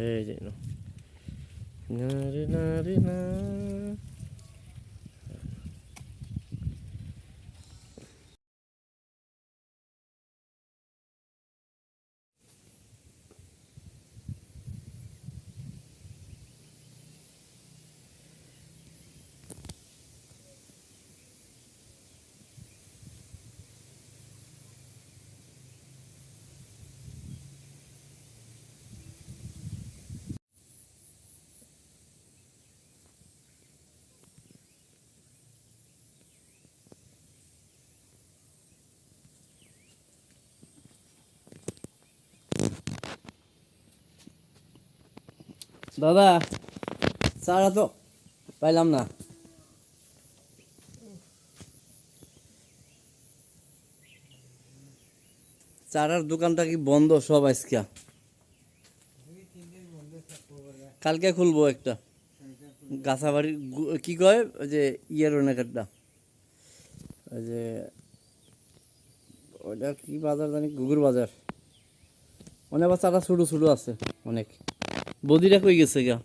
এই যে নাও। না রে দাদা চারা তো, পাইলাম না। চারার দোকানটা কি বন্ধ সব আজকে? কালকে খুলবো একটা। গাছাবাড়ির কি কয়? ওই যে ইয়ের অনেকটা ওই যে, ওইটা কি বাজার জানি? গুগুর বাজার। অনেক চারা ছোটো ছোটো আছে অনেক। বদিরা কই গেছে গা।